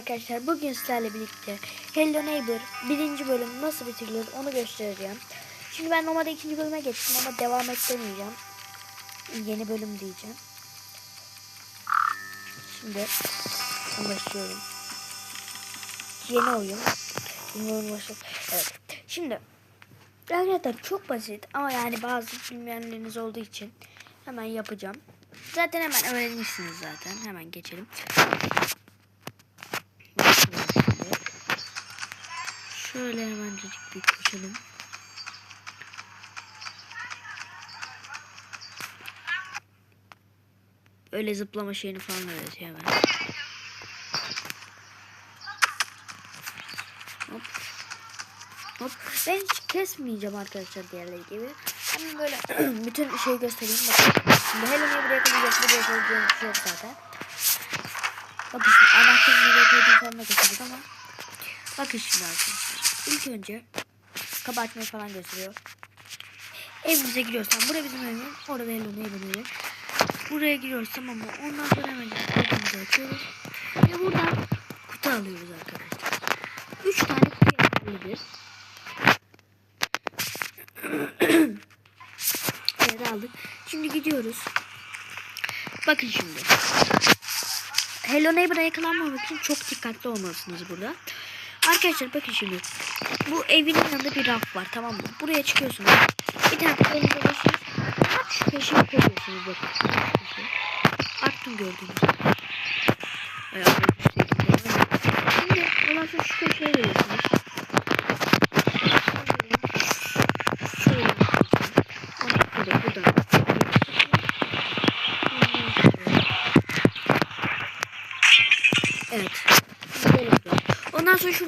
Arkadaşlar bugün sizlerle birlikte Hello Neighbor birinci bölüm nasıl bitirilir onu göstereceğim. Şimdi ben normalde ikinci bölüme geçtim ama devam etmeyeceğim. Yeni bölüm diyeceğim. Şimdi başlıyorum. Yeni oyun. Oyun başladı. Evet. Şimdi arkadaşlar çok basit ama yani bazı bilmeyenleriniz olduğu için hemen yapacağım. Zaten hemen öğrenmişsiniz zaten. Hemen geçelim. Şöyle hemencik bir koşalım. Öyle zıplama şeyini falan öğretiyor hemen. Hop. Hop. Ben hiç kesmeyeceğim arkadaşlar diğerleri gibi. Hemen böyle bütün şeyi göstereyim. Bakın. Şimdi Hello Neighbor'ı yakalayacağız. Buraya koyacağım bir şey yok zaten. Bakın şimdi anahtarı nereye koyduğunu falan da gösterdik ama. Bakın şimdi arkadaşlar. İlk önce kapı açmayı falan gösteriyor. Evimize giriyorsan buraya bizim evimiz. Orada Neighbor'ın evi. Buraya giriyoruz tamam mı? Ondan sonra hemen kapımızı açıyoruz. Ve buradan kutu alıyoruz arkadaşlar. 3 tane kutu yeterlidir. evet aldık. Şimdi gidiyoruz. Bakın şimdi. Hello Neighbor'a yakalanmamak için çok dikkatli olmalısınız burada. Arkadaşlar bakın şimdi. Bu evin yanında bir raf var tamam mı? Buraya çıkıyorsunuz. Bir tane kolunuza basıyorsunuz. Tam şu köşeye koyuyorsunuz bakın. Attım gördüğünüz gibi.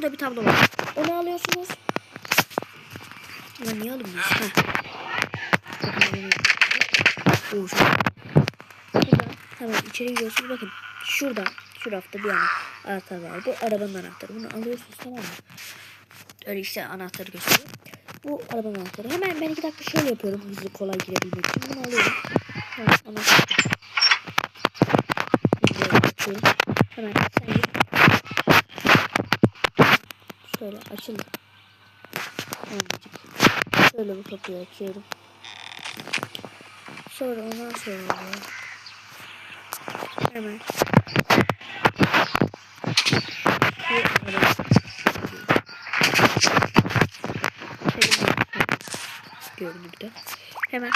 Şurada bir tablo var. Onu alıyorsunuz. Lan niye alınmıyor? Heh. Oo, şu. Burada hemen içeri giriyorsunuz. Bakın şurada şu rafta bir ana anahtar var. Bu arabanın anahtarı. Bunu alıyorsunuz tamam mı? Öyle işte anahtarı gösteriyor. Bu arabanın anahtarı. Hemen ben iki dakika şöyle yapıyorum hızlı kolay girebilmek için. Bunu alıyorum. Tamam anahtar. Şöyle. Hemencik. Şöyle bu kapıyı açıyorum. Sonra ondan sonra hemen bir araba görünürde. Hemen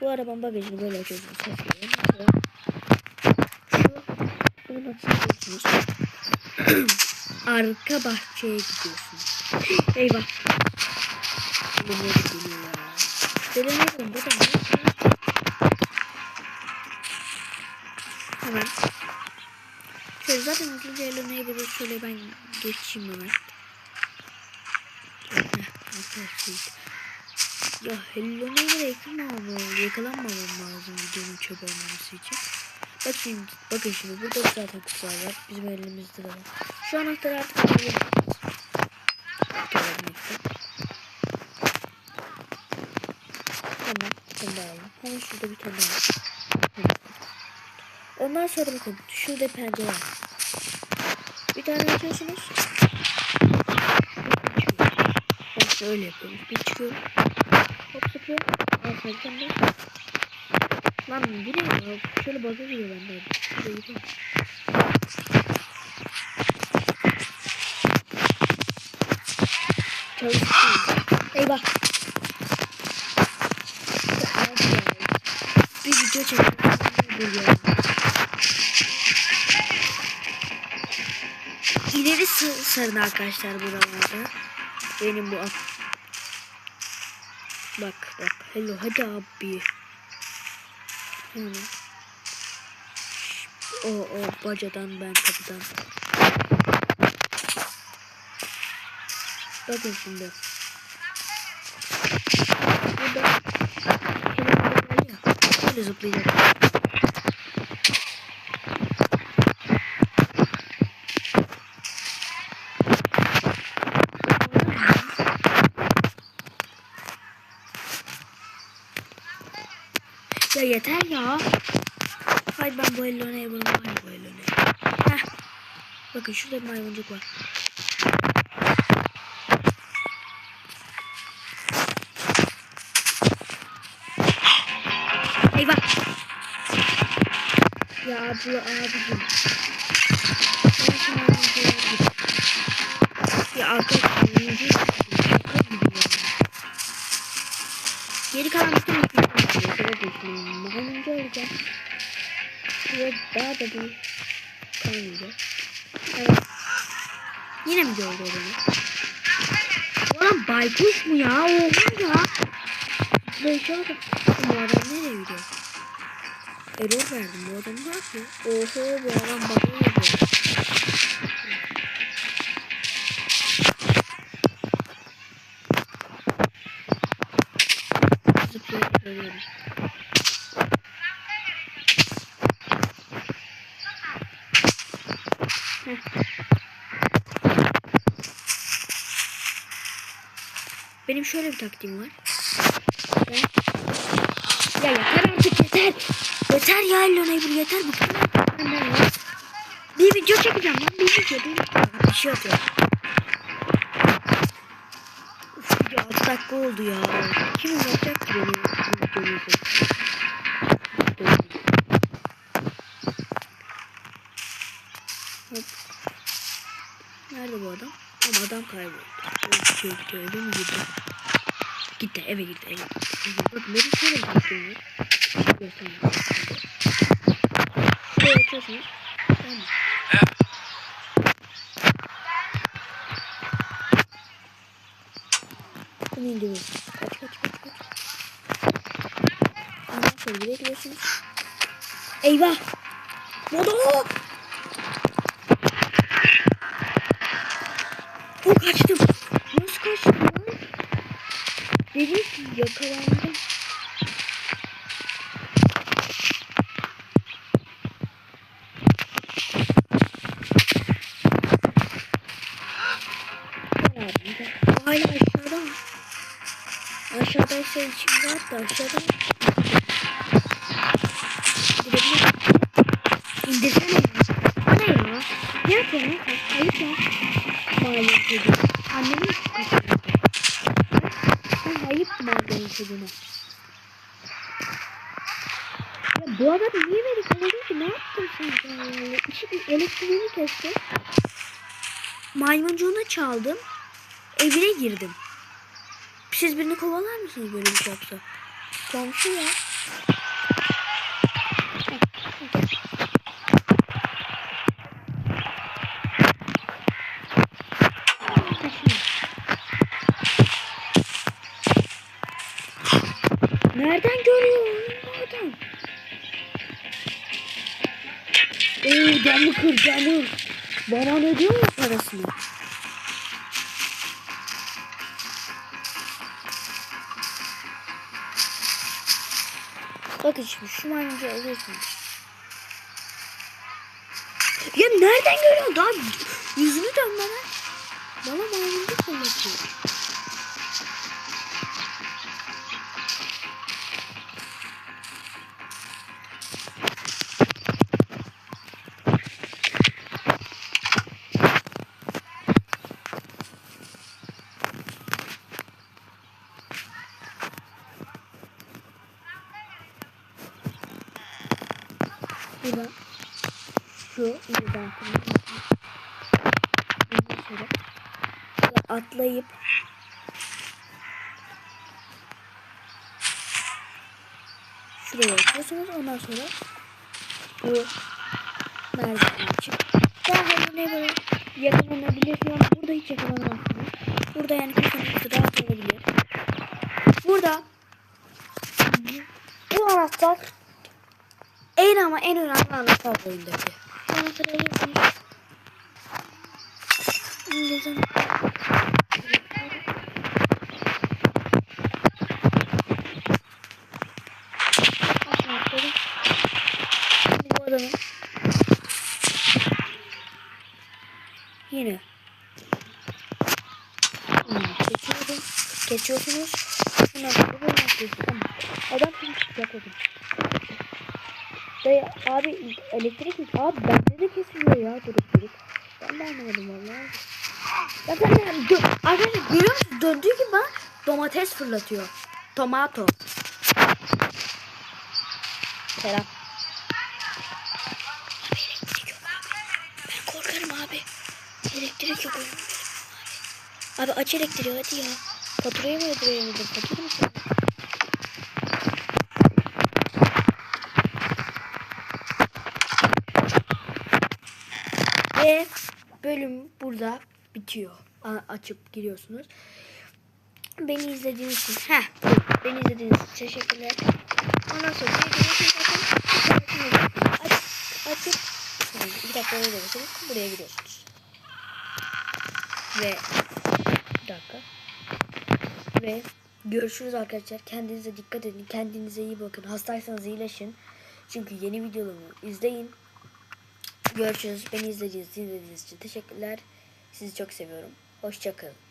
bu arabanın bagajını böyle açıyorsunuz. Sonra şu bunu açıyorsunuz. Arka bahçeye gidiyorsunuz. Eyvah. Bu ne geliyor ya? Denemedim bu da ne? Hemen. Şöyle zaten hızlıca Hello Neighbor'ı şöyle ben geçeyim hemen. Ya Hello Neighbor'a yakalanmamam lazım videonun çöp olmaması için. Bak şimdi, bakın şimdi burada zaten kutular var. Bizim elimizde de var. Şu anahtarı artık alabiliriz. Bir tane daha alalım. Hemen şurada bir tane var. Ondan sonra bakın şurada pencere var. Bir tane açıyorsunuz. Ben şöyle yapıyorum. Bir çıkıyorum. Hop tane daha. Lan yine ya. Şöyle baza giriyor bende. Şuraya gidiyorum. Çalışsın. Eyvah. Bir video çekiyorum. İleri sarın arkadaşlar buralarda. Benim bu at. Bak bak. Hello hadi abi. Yani. O o bacadan ben kapıdan. Bakın şimdi. Burada. Şöyle zıplayacak. Ya yeter ya. Hay ben bu Hello Neighbor'ım var ya bu Hello Neighbor. Heh. Bakın şurada bir maymuncuk var. Ya abla abicim. Ya arkadaşlar Maymuncu alacağım. Şuraya daha da bir kalmayacak. Evet. Yine mi gördü beni? Ulan baykuş mu ya? Oha ya. Bak. Bu adam nereye gidiyor? Error verdim. Bu adam ne yapıyor? Oho bu adam bana yapıyor. Zıplayarak Benim şöyle bir taktiğim var. Ben... Ya yeter artık yeter. Yeter ya Hello Neighbor yeter. Ya. Bir video çekeceğim lan. Bir video bir video. Bir şey atıyor. Uf video 6 dakika oldu ya. Kim uzatacak ki beni? bu videoyu? Nerede bu adam? Ama adam kayboldu. Şey gitti öyle mi gitti? Gitti eve gitti eve gitti. Bakın benim şöyle taktiğim var. Göstereyim. Şuraya açıyorsunuz. Tamam? Bunu indiriyorsunuz. Kaç kaç kaç kaç. Ondan sonra bir ekliyorsunuz. Eyvah! Modo! O kaçtım. Nasıl kaçtım lan? Dedi ki yakalandım. Hala aşağıda? Aşağıdaysa içim rahat da aşağıda? İndirsene ya. Ne ya? Ne yapıyorsun? Ayıp ya. Mahalle çocuğu. Annemin çıkıyor. Sen ayıp çocuğuna. Ya bu adam niye beni kovaladı ki? Ne yaptın sen? İşi elektriğini kestim. Maymuncuğunu çaldım. Evine girdim. Siz birini kovalar mısınız böyle bir şey yapsa? Komşu ya. Camı kır camı. Bana ne diyor ya parasını? Bakın şimdi şu maymuncu alıyorsunuz. Ya nereden görüyorsun? Daha yüzünü dön bana. Bana maymuncu fırlatıyor. Şu atlayıp şuraya atıyorsunuz ondan sonra bu merdiven açıp daha ne böyle yakalanabilir falan burada hiç yakalanamazsınız. Burada yani kafanız rahat olabilir. Burada bu anahtar en ama en önemli anahtar oyundaki. Anahtarı alıyorsunuz. İngilizce anahtarı. Bu adamın yine geçiyorum. Geçiyorsunuz. Bunu yapıyorsunuz. Tamam. Adam şimdi çıkacak odun. Dayı abi elektrik mi? Abi bende de kesiliyor ya durup durup. Ben de anlamadım vallahi. Ya ben de dö- arkadaşlar görüyor musunuz? Döndüğü gibi bana domates fırlatıyor. Tomato. Selam. Elektrik yok abi. Aç elektriği hadi ya. Faturayı mı ödeyemedim? Fatura mı? Ve bölüm burada bitiyor. Açıp giriyorsunuz. Beni izlediğiniz için, heh, beni izlediğiniz için teşekkürler. Ondan sonra videoyu zaten aç, açıp bir dakika öyle demişsiniz. Buraya gidiyorsunuz. Ve bir dakika. Ve görüşürüz arkadaşlar. Kendinize dikkat edin. Kendinize iyi bakın. Hastaysanız iyileşin. Çünkü yeni videolarımı izleyin. Görüşürüz. Beni izlediğiniz, izlediğiniz için teşekkürler. Sizi çok seviyorum. Hoşçakalın.